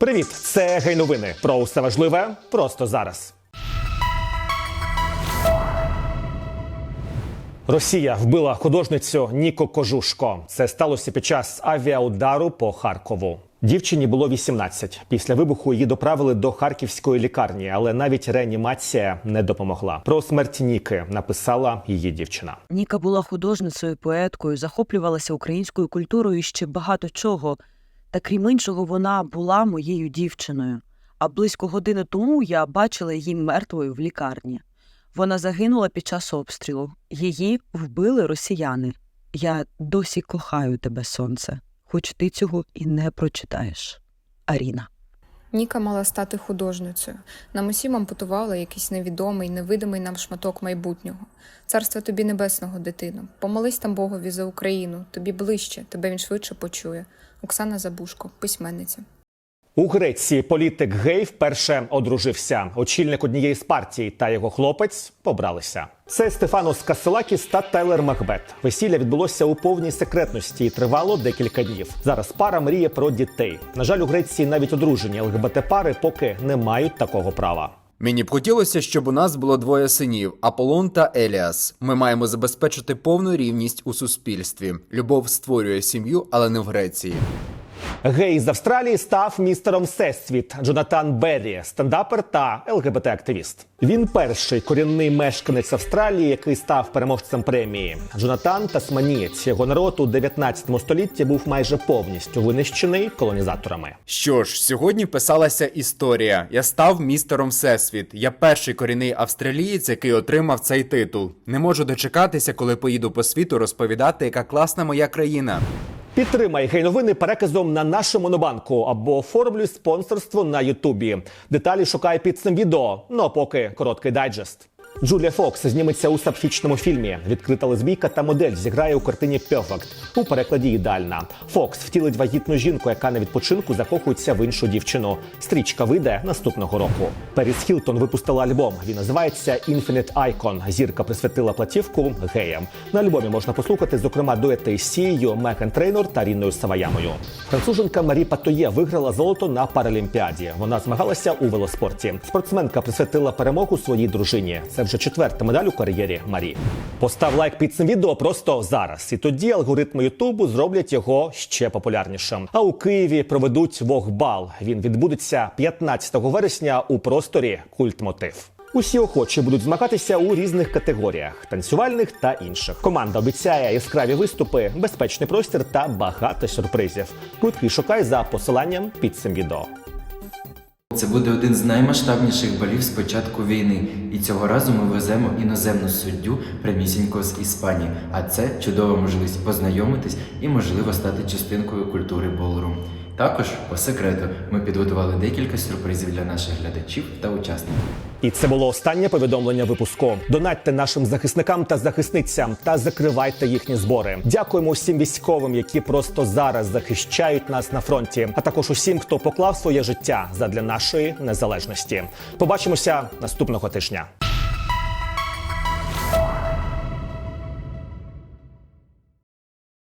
Привіт, це гей новини. Про усе важливе просто зараз. Росія вбила художницю Ніко Кожушко. Це сталося під час авіаудару по Харкову. Дівчині було 18. Після вибуху її доправили до харківської лікарні, але навіть реанімація не допомогла. Про смерть Ніки написала її дівчина. Ніка була художницею, поеткою, захоплювалася українською культурою і ще багато чого. Та крім іншого, вона була моєю дівчиною. А близько години тому я бачила її мертвою в лікарні. Вона загинула під час обстрілу. Її вбили росіяни. Я досі кохаю тебе, сонце, хоч ти цього і не прочитаєш. Аріна. Ніка мала стати художницею. Нам усім ампутували якийсь невідомий, невидимий нам шматок майбутнього. Царство тобі небесного, дитино. Помолись там Богові за Україну. Тобі ближче, тебе він швидше почує. Оксана Забушко, письменниця. У Греції політик гей вперше одружився. Очільник однієї з партій та його хлопець побралися. Це Стефанос Касилакіс та Тайлер Макбет. Весілля відбулося у повній секретності і тривало декілька днів. Зараз пара мріє про дітей. На жаль, у Греції навіть одружені ЛГБТ пари поки не мають такого права. Мені б хотілося, щоб у нас було двоє синів Аполлон та Еліас. Ми маємо забезпечити повну рівність у суспільстві. Любов створює сім'ю, але не в Греції. Гей з Австралії став містером Всесвіт Джонатан Беррі, стендапер та ЛГБТ-активіст. Він перший корінний мешканець Австралії, який став переможцем премії. Джонатан Тасманієць. Його народ у 19 столітті був майже повністю винищений колонізаторами. Що ж, сьогодні писалася історія. Я став містером Всесвіт. Я перший корінний австралієць, який отримав цей титул. Не можу дочекатися, коли поїду по світу розповідати, яка класна моя країна. Підтримай гей-новини переказом на нашу монобанку або оформлюй спонсорство на Ютубі. Деталі шукай під цим відео. Ну а поки короткий дайджест. Джулія Фокс зніметься у сапфічному фільмі. Відкрита лесбійка та модель зіграє у картині Perfect у перекладі ідеальна. Фокс втілить вагітну жінку, яка на відпочинку закохується в іншу дівчину. Стрічка вийде наступного року. Періс Хілтон випустила альбом. Він називається Infinite Icon. Зірка присвятила платівку геям. На альбомі можна послухати, зокрема, дуети з Сією, Меган Трейнор та Ріною Саваямою. Француженка Марі Патоє виграла золото на Паралімпіаді. Вона змагалася у велоспорті. Спортсменка присвятила перемогу своїй дружині. Це вже четверта медаль у кар'єрі Марі. Постав лайк під цим відео просто зараз, і тоді алгоритми Ютубу зроблять його ще популярнішим. А у Києві проведуть Вогбал. Він відбудеться 15 вересня у просторі Культмотив. Усі охочі будуть змагатися у різних категоріях танцювальних та інших. Команда обіцяє яскраві виступи, безпечний простір та багато сюрпризів. Квитки шукай за посиланням під цим відео. Це буде один з наймасштабніших балів з початку війни, і цього разу ми веземо іноземну суддю прямісінько з Іспанії. А це чудова можливість познайомитись і, можливо, стати частинкою культури болрум. Також, по секрету, ми підготували декілька сюрпризів для наших глядачів та учасників. І це було останнє повідомлення випуску. Донатьте нашим захисникам та захисницям та закривайте їхні збори. Дякуємо усім військовим, які просто зараз захищають нас на фронті, а також усім, хто поклав своє життя задля нашої незалежності. Побачимося наступного тижня.